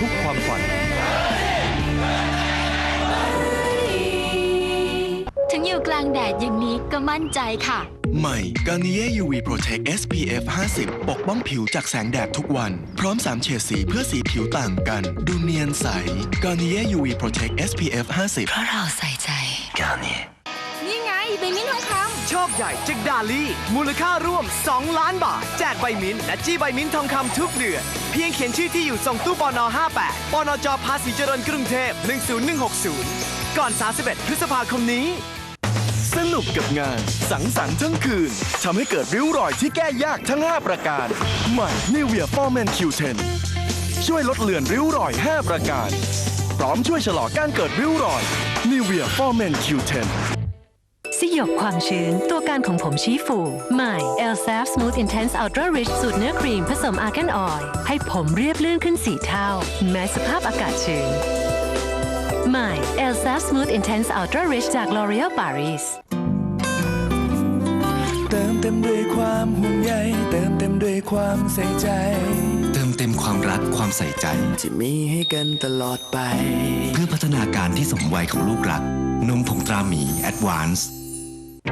ทุกความฝัน ถึงอยู่กลางแดดอย่างนี้ก็มั่นใจค่ะ ใหม่ Garnier UV Protect SPF 50 ปกป้องผิวจากแสงแดดทุกวัน พร้อม 3 เฉดสีเพื่อสีผิวต่างกัน ดูเนียนใส Garnier UV Protect SPF 50เพราะเราใส่ใจ Garnier ใบมิ้นทองคโชคใหญ่จากดาลี่มูลค่าร่วม 2 ล้านบาท แจกใบมิ้นท์และจี้ใบมิ้นท์ทองคำทุกเดือน เพียงเขียนชื่อที่อยู่ส่งตู้ปน58ปนจภาษีเจริญกรุงเทพ 10160 ก่อน 31 พฤษภาคมนี้ สนุกกับงานสังสรรค์ทั้งคืนทำให้เกิดริ้วรอยที่แก้ยากทั้ง 5 ประการ ใหม่ Nivea f o r m a n Q10 ช่วยลดเลือนริ้วรอย 5 ประการ พร้อมช่วยชะลอการเกิดริ้วรอย Nivea f o r m a n Q10 สยบความชื้น ตัวการของผมชี้ฟูใหม่ e l s a f Smooth Intense Ultra Rich สูตรเนื้อครีมผสมอาร์แกนออยล์ให้ผมเรียบลื่นขึ้นสี่เท่า แม้สภาพอากาศชื้นใหม่ e l s a f Smooth Intense Ultra Rich จาก L'Oreal Paris เติมเต็มด้วยความห่วงใยเติมเต็มด้วยความใส่ใจ เติมเต็มความรักความใส่ใจ ที่มีให้กันตลอดไป เพื่อพัฒนาการที่สมวัยของลูกรัก นมผงตราหมี Advance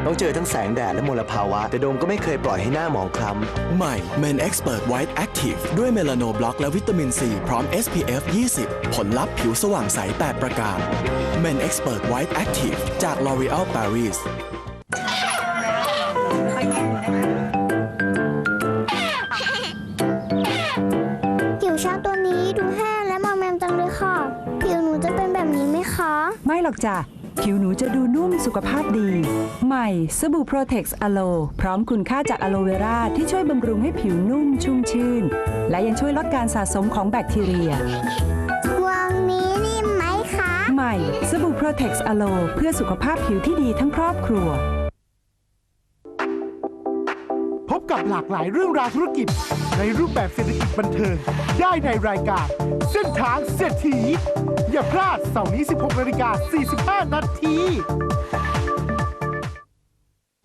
ต้องเจอทั้งแสงแดดและมลภาวะ แต่โดมก็ไม่เคยปล่อยให้หน้าหมองคล้ำ ใหม่ Men Expert White Active ด้วยเมลาโนบล็อกและวิตามินซีพร้อม SPF 20 ผลลัพธ์ผิวสว่างใส 8 ประการ Men Expert White Active จาก L'Oreal Paris ผิวช้างตัวนี้ดูแห้งและมอมแมมจังเลยค่ะ ผิวหนูจะเป็นแบบนี้ไหมคะ ไม่หรอกจ้ะ ผิวหนูจะดูนุ่มสุขภาพดี ใหม่สบู่ Protex Alo พร้อมคุณค่าจากอะโลเวราที่ช่วยบำรุงให้ผิวนุ่มชุ่มชื่น และยังช่วยลดการสะสมของแบคทีเรีย วงนี้นิ่มไหมคะ ใหม่สบู่ Protex Alo เพื่อสุขภาพผิวที่ดีทั้งครอบครัว กับหลากหลายเรื่องราวธุรกิจ ในรูปแบบเศรษฐกิจบันเทิง ได้ในรายการ เส้นทางเศรษฐี อย่าพลาดเสาร์นี้ 16นาฬิกา45นาที